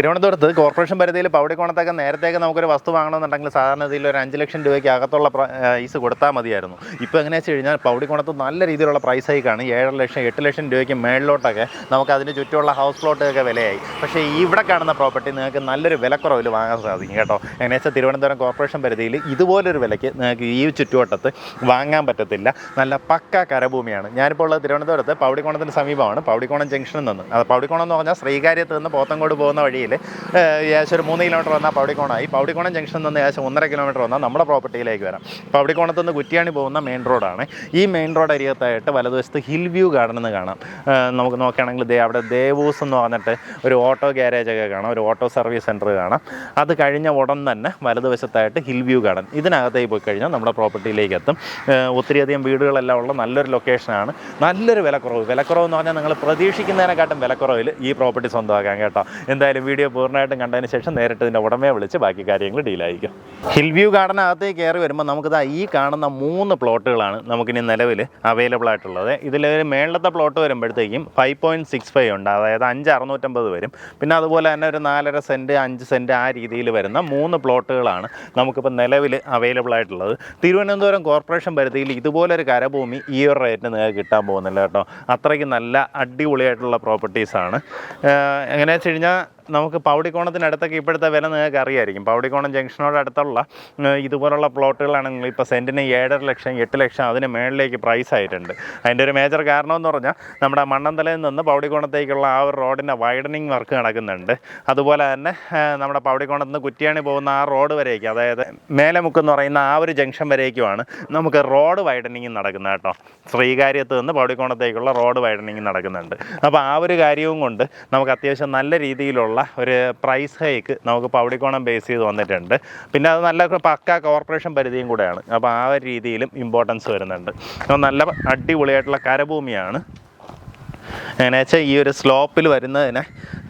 തിരുവനന്തപുരത്ത് കോർപ്പറേഷൻ പരിധിയിൽ പൗടിക്കോണത്തേക്ക് നേരത്തേക്ക് നമുക്കൊരു വസ്തു വാങ്ങണമെന്നുണ്ടെങ്കിൽ സാധാരണ ഇതിൽ ഒരു അഞ്ച് ലക്ഷം രൂപയ്ക്ക് അകത്തുള്ള പ്രൈസ് കൊടുത്താൽ മതിയായിരുന്നു. ഇപ്പോൾ എങ്ങനെയാ വെച്ച് കഴിഞ്ഞാൽ പൗടിക്കോണത്ത് നല്ല രീതിയിലുള്ള പ്രൈസ് ഹൈക്കാണ് ഏഴര ലക്ഷം എട്ട് ലക്ഷം രൂപയ്ക്ക് മേളിലോട്ടൊക്കെ നമുക്ക് അതിന് ചുറ്റുമുള്ള ഹൗസ് പ്ലോട്ടൊക്കെ വിലയായി. പക്ഷേ ഇവിടെ കാണുന്ന പ്രോപ്പർട്ടി നിങ്ങൾക്ക് നല്ലൊരു വിലക്കുറവിൽ വാങ്ങാൻ സാധിക്കും കേട്ടോ. എങ്ങനെയാ വെച്ചാൽ തിരുവനന്തപുരം കോർപ്പറേഷൻ പരിധിയിൽ ഇതുപോലൊരു വിലയ്ക്ക് നിങ്ങൾക്ക് ഈ ചുറ്റുവട്ടത്ത് വാങ്ങാൻ പറ്റത്തില്ല. നല്ല പക്ക കരഭൂമിയാണ്. ഞാനിപ്പോൾ ഉള്ളത് തിരുവനന്തപുരത്ത്. പൗടിക്കോണത്തിന് സമീപമാണ്. പൗടിക്കോണം ജംഗ്ഷനിൽ നിന്ന്. പൗടിക്കോണം എന്ന് പറഞ്ഞാൽ ശ്രീകാര്യത്ത് നിന്ന് പോത്തങ്കോട് പോകുന്ന വഴിയിൽ ഏകദേശം ഒരു മൂന്ന് കിലോമീറ്റർ വന്നാൽ പൗടിക്കോണായി. പൗടിക്കോണം ജംഗ്ഷനിൽ നിന്ന് ഏകദേശം ഒന്നര കിലോമീറ്റർ വന്നാൽ നമ്മുടെ പ്രോപ്പർട്ടിയിലേക്ക് വരാം. പൗടിക്കോണത്ത് നിന്ന് കുറ്റിയാണി പോകുന്ന മെയിൻ റോഡാണ്. ഈ മെയിൻ റോഡ് അരികത്തായിട്ട് വലതുവശത്ത് ഹിൽ വ്യൂ ഗാർഡൻ എന്ന് കാണാം. നമുക്ക് നോക്കുകയാണെങ്കിൽ ദേ അവിടെ ദേവൂസ് എന്ന് പറഞ്ഞിട്ട് ഒരു ഓട്ടോ ഗ്യാരേജ് ഒക്കെ കാണാം. ഒരു ഓട്ടോ സർവീസ് സെന്റർ കാണാം. അത് കഴിഞ്ഞ ഉടൻ തന്നെ വലതുവശത്തായിട്ട് ഹിൽ വ്യൂ ഗാർഡൻ. ഇതിനകത്തേക്ക് പോയി കഴിഞ്ഞാൽ നമ്മുടെ പ്രോപ്പർട്ടിയിലേക്ക് എത്തും. ഒത്തിരിയധികം വീടുകളെല്ലാം ഉള്ള നല്ലൊരു ലൊക്കേഷനാണ് നല്ലൊരു വിലക്കുറവ്. വിലക്കുറവ് എന്ന് പറഞ്ഞാൽ നിങ്ങൾ പ്രതീക്ഷിക്കുന്നതിനെക്കാട്ടും വിലക്കുറവിൽ ഈ പ്രോപ്പർട്ടി സ്വന്തമാക്കാം കേട്ടോ. എന്തായാലും വീഡിയോ പൂർണമായിട്ടും കണ്ടതിന് ശേഷം നേരിട്ട് ഇതിന്റെ ഉടമയെ വിളിച്ച് ബാക്കി കാര്യങ്ങൾ ഡീലായിരിക്കും ഹിൽ വ്യൂ ഗാർഡനകത്തേക്ക് കയറി വരുമ്പോൾ നമുക്കിതാ ഈ കാണുന്ന മൂന്ന് പ്ലോട്ടുകളാണ് നമുക്കിനി നിലവിൽ അവൈലബിൾ ആയിട്ടുള്ളത്. ഇതിൽ മേളത്തെ പ്ലോട്ട് വരുമ്പോഴത്തേക്കും ഫൈവ് പോയിന്റ് സിക്സ് ഫൈവ് ഉണ്ട്. അതായത് അഞ്ച് അറുന്നൂറ്റമ്പത് വരും. പിന്നെ അതുപോലെ തന്നെ ഒരു നാലര സെന്റ് അഞ്ച് സെന്റ് ആ രീതിയിൽ വരുന്ന മൂന്ന് പ്ലോട്ടുകളാണ് നമുക്കിപ്പോൾ നിലവിൽ അവൈലബിൾ ആയിട്ടുള്ളത്. തിരുവനന്തപുരം കോർപ്പറേഷൻ പരിധിയിൽ ഇതുപോലൊരു കരഭൂമി ഈ ഒരു റേറ്റിന് നിങ്ങൾക്ക് കിട്ടാൻ പോകുന്നില്ല കേട്ടോ. അത്രയ്ക്ക് നല്ല അടിപൊളിയായിട്ടുള്ള പ്രോപ്പർട്ടീസാണ് എങ്ങനെയാണെന്ന് വെച്ച് കഴിഞ്ഞാൽ നമുക്ക് പൗടിക്കോണത്തിനടുത്തൊക്കെ ഇപ്പോഴത്തെ വില നിങ്ങൾക്ക് അറിയായിരിക്കും. പൗടിക്കോണം ജംഗ്ഷനോട് അടുത്തുള്ള ഏഹ്, ഇതുപോലുള്ള പ്ലോട്ടുകളാണെങ്കിൽ ഇപ്പോൾ സെന്റിന് ഏഴര ലക്ഷം എട്ട് ലക്ഷം അതിന് മേളിലേക്ക് പ്രൈസ് ആയിട്ടുണ്ട്. അതിന്റെ ഒരു മേജർ കാരണം എന്ന് പറഞ്ഞാൽ നമ്മുടെ മണ്ണന്തലയിൽ നിന്ന് പൗടിക്കോണത്തേക്കുള്ള ആ ഒരു റോഡിന്റെ വൈഡനിങ് വർക്ക് നടക്കുന്നുണ്ട്. അതുപോലെ തന്നെ നമ്മുടെ പൗടിക്കോണത്ത് നിന്ന് കുറ്റിയാണി പോകുന്ന ആ റോഡ് വരേക്ക് അതായത് മേലമുക്ക് എന്ന് പറയുന്ന ആ ഒരു ജംഗ്ഷൻ വരേക്കുമാണ് നമുക്ക് റോഡ് വൈഡനിങ് നടക്കുന്നത് കേട്ടോ. ശ്രീകാര്യത്ത് നിന്ന് പൗടിക്കോണത്തേക്കുള്ള റോഡ് വൈഡനിങ് നടക്കുന്നുണ്ട്. അപ്പോൾ ആ ഒരു കാര്യവും കൊണ്ട് നമുക്ക് അത്യാവശ്യം നല്ല രീതിയിലുള്ള ഒരു പ്രൈസ് ഹൈക്ക് നമുക്ക് പൗടിക്കോണം ബേസ് ചെയ്ത് വന്നിട്ടുണ്ട്. പിന്നെ അത് നല്ല പക്ക കോർപ്പറേഷൻ പരിധിയും കൂടെയാണ്. അപ്പോൾ ആ ഒരു രീതിയിലും ഇമ്പോർട്ടൻസ് വരുന്നുണ്ട്. അപ്പോൾ നല്ല അടിപൊളിയായിട്ടുള്ള കരഭൂമിയാണ്. എങ്ങനെ വെച്ചാൽ ഈ ഒരു സ്ലോപ്പിൽ വരുന്നതിനെ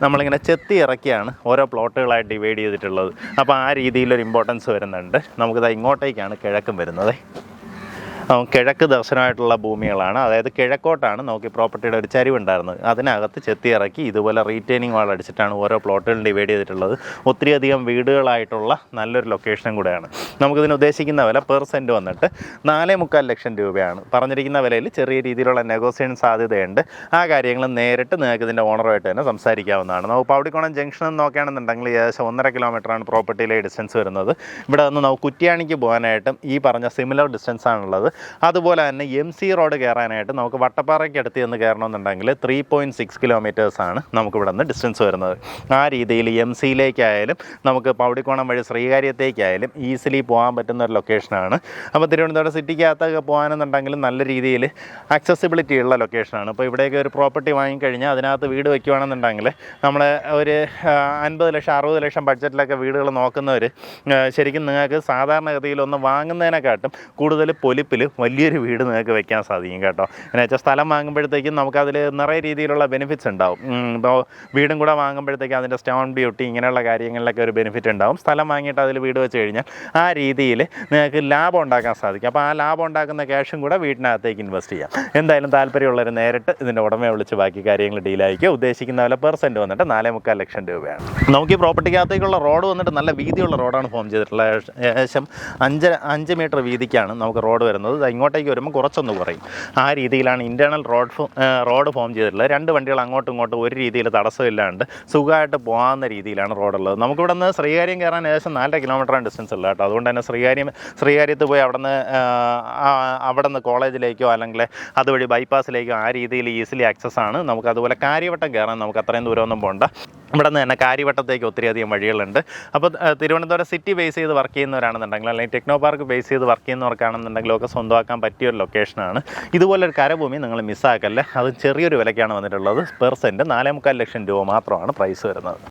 നമ്മളിങ്ങനെ ചെത്തി ഇറക്കിയാണ് ഓരോ പ്ലോട്ടുകളായിട്ട് ഡിവൈഡ് ചെയ്തിട്ടുള്ളത്. അപ്പോൾ ആ രീതിയിലൊരു ഇമ്പോർട്ടൻസ് വരുന്നുണ്ട്. നമുക്കിത് ഇങ്ങോട്ടേക്കാണ് കിഴക്കും വരുന്നത്. കിഴക്ക് ദർശനമായിട്ടുള്ള ഭൂമികളാണ്. അതായത് കിഴക്കോട്ടാണ്. നോക്കി പ്രോപ്പർട്ടിയുടെ ഒരു ചരിവുണ്ടായിരുന്നത്. അതിനകത്ത് ചെത്തി ഇറക്കി ഇതുപോലെ റീറ്റെയിനിങ് വാൾ അടിച്ചിട്ടാണ് ഓരോ പ്ലോട്ടുകളും ഡിവൈഡ് ചെയ്തിട്ടുള്ളത്. ഒത്തിരിയധികം വീടുകളായിട്ടുള്ള നല്ലൊരു ലൊക്കേഷനും കൂടെയാണ്. നമുക്കിതിന് ഉദ്ദേശിക്കുന്ന വില പെർ സെന്റ് വന്നിട്ട് നാലേ മുക്കാൽ ലക്ഷം രൂപയാണ്. പറഞ്ഞിരിക്കുന്ന വിലയിൽ ചെറിയ രീതിയിലുള്ള നെഗോസിയേഷൻ സാധ്യതയുണ്ട്. ആ കാര്യങ്ങൾ നേരിട്ട് നിങ്ങൾക്ക് ഇതിന്റെ ഓണറുമായിട്ട് തന്നെ സംസാരിക്കാവുന്നതാണ്. നമുക്ക് പൗടിക്കോണം ജംഗ്ഷൻ എന്ന് നോക്കുകയാണെന്നുണ്ടെങ്കിൽ ഏകദേശം ഒന്നര കിലോമീറ്ററാണ് പ്രോപ്പർട്ടിയിലെ ഡിസ്റ്റൻസ് വരുന്നത്. ഇവിടെ നിന്ന് നമുക്ക് കുറ്റിയാണിക്ക് പോകാനായിട്ടും ഈ പറഞ്ഞ സിമിലർ ഡിസ്റ്റൻസ് ആണുള്ളത് അതുപോലെ തന്നെ എം സി റോഡ് കയറാനായിട്ട് നമുക്ക് വട്ടപ്പാറയ്ക്ക് അടുത്ത് ചെന്ന് കയറണമെന്നുണ്ടെങ്കിൽ ത്രീ പോയിന്റ് സിക്സ് കിലോമീറ്റേഴ്സാണ് നമുക്ക് ഇവിടെ നിന്ന് ഡിസ്റ്റൻസ് വരുന്നത്. ആ രീതിയിൽ എം സിയിലേക്കായാലും നമുക്ക് പൗടിക്കോണം വഴി ശ്രീകാര്യത്തേക്കായാലും ഈസിലി പോകാൻ പറ്റുന്ന ഒരു ലൊക്കേഷനാണ് അപ്പോൾ തിരുവനന്തപുരം സിറ്റിക്കകത്തൊക്കെ പോകാനെന്നുണ്ടെങ്കിൽ നല്ല രീതിയിൽ അക്സസിബിലിറ്റി ഉള്ള ലൊക്കേഷനാണ് അപ്പോൾ ഇവിടേക്ക് ഒരു പ്രോപ്പർട്ടി വാങ്ങിക്കഴിഞ്ഞാൽ അതിനകത്ത് വീട് വയ്ക്കുകയാണെന്നുണ്ടെങ്കിൽ നമ്മൾ ഒരു അൻപത് ലക്ഷം അറുപത് ലക്ഷം ബഡ്ജറ്റിലൊക്കെ വീടുകൾ നോക്കുന്നവർ ശരിക്കും നിങ്ങൾക്ക് സാധാരണഗതിയിൽ ഒന്ന് വാങ്ങുന്നതിനെക്കാട്ടും കൂടുതൽ പൊലിപ്പിൽ വലിയൊരു വീട് നിങ്ങൾക്ക് വെക്കാൻ സാധിക്കും കേട്ടോ. എന്ന് വെച്ചാൽ സ്ഥലം വാങ്ങുമ്പോഴത്തേക്കും നമുക്കതിൽ നിറയെ രീതിയിലുള്ള ബെനിഫിറ്റ്സ് ഉണ്ടാവും. ഇപ്പോൾ വീടും കൂടെ വാങ്ങുമ്പോഴത്തേക്കും അതിന്റെ സ്റ്റോൺ ബ്യൂട്ടി ഇങ്ങനെയുള്ള കാര്യങ്ങളിലൊക്കെ ഒരു ബെനിഫിറ്റ് ഉണ്ടാവും. സ്ഥലം വാങ്ങിയിട്ട് അതിൽ വീട് വെച്ച് കഴിഞ്ഞാൽ ആ രീതിയിൽ നിങ്ങൾക്ക് ലാഭം ഉണ്ടാക്കാൻ സാധിക്കും. അപ്പോൾ ആ ലാഭം ഉണ്ടാക്കുന്ന ക്യാഷും കൂടെ വീട്ടിനകത്തേക്ക് ഇൻവെസ്റ്റ് ചെയ്യാം. എന്തായാലും താല്പര്യമുള്ളവർ നേരിട്ട് ഇതിന്റെ ഉടമയെ വിളിച്ച് ബാക്കി കാര്യങ്ങൾ ഡീലായിരിക്കും ഉദ്ദേശിക്കുന്ന പോലെ പെർസെന്റ് വന്നിട്ട് നാലേ മുക്കാൽ ലക്ഷം രൂപയാണ്. നമുക്ക് ഈ പ്രോപ്പർട്ടിക്കകത്തേക്കുള്ള റോഡ് വന്നിട്ട് നല്ല വീതിയുള്ള റോഡാണ് ഫോം ചെയ്തിട്ടുള്ളത്. ഏകദേശം അഞ്ച് അഞ്ച് മീറ്റർ വീതിക്കാണ് നമുക്ക് റോഡ് വരുന്നത്. ദാ ഇങ്ങോട്ടേക്ക് വരുമ്പോൾ കുറച്ചൊന്ന് കുറയും. ആ രീതിയിലാണ് ഇന്റേർണൽ റോഡ് റോഡ് ഫോം ചെയ്തിട്ടുള്ളത്. രണ്ട് വണ്ടികൾ അങ്ങോട്ടും ഇങ്ങോട്ടും ഒരു രീതിയിൽ തടസ്സമില്ലാണ്ട് സുഖമായിട്ട് പോകാവുന്ന രീതിയിലാണ് റോഡുള്ളത്. നമുക്കിവിടെ നിന്ന് ശ്രീകാര്യം കയറാൻ ഏകദേശം നാലര കിലോമീറ്ററാണ് ഡിസ്റ്റൻസ് ഉള്ളത് കേട്ടോ. അതുകൊണ്ട് തന്നെ ശ്രീകാര്യം ശ്രീകാര്യത്ത് പോയി അവിടെ നിന്ന് അവിടെ നിന്ന് കോളേജിലേക്കോ അല്ലെങ്കിൽ അതുവഴി ബൈപ്പാസിലേക്കോ ആ രീതിയിൽ ഈസിലി ആക്സസ് ആണ്. നമുക്ക് അതുപോലെ കാര്യവട്ടം കയറാൻ നമുക്ക് അത്രയും ദൂരമൊന്നും പോകണ്ട ഇവിടെ നിന്ന് തന്നെ കാര്യവട്ടത്തേക്ക് ഒത്തിരിയധികം വഴികളുണ്ട്. അപ്പോൾ തിരുവനന്തപുരം സിറ്റി ബേസ് ചെയ്ത് വർക്ക് ചെയ്യുന്നവരാണെന്നുണ്ടെങ്കിൽ അല്ലെങ്കിൽ ടെക്നോ പാർക്ക് ബേസ് ചെയ്ത് വർക്ക് ചെയ്യുന്നവർക്കാണെന്നുണ്ടെങ്കിലും ഒക്കെ സ്വന്തമാക്കാൻ പറ്റിയ ഒരു ലൊക്കേഷനാണ് ഇതുപോലൊരു കരഭൂമി നിങ്ങൾ മിസ്സാക്കല്ലേ അത് ചെറിയൊരു വിലയ്ക്കാണ് വന്നിട്ടുള്ളത്. പെർസെന്റ് നാലേ മുക്കാൽ ലക്ഷം രൂപ മാത്രമാണ് പ്രൈസ് വരുന്നത്.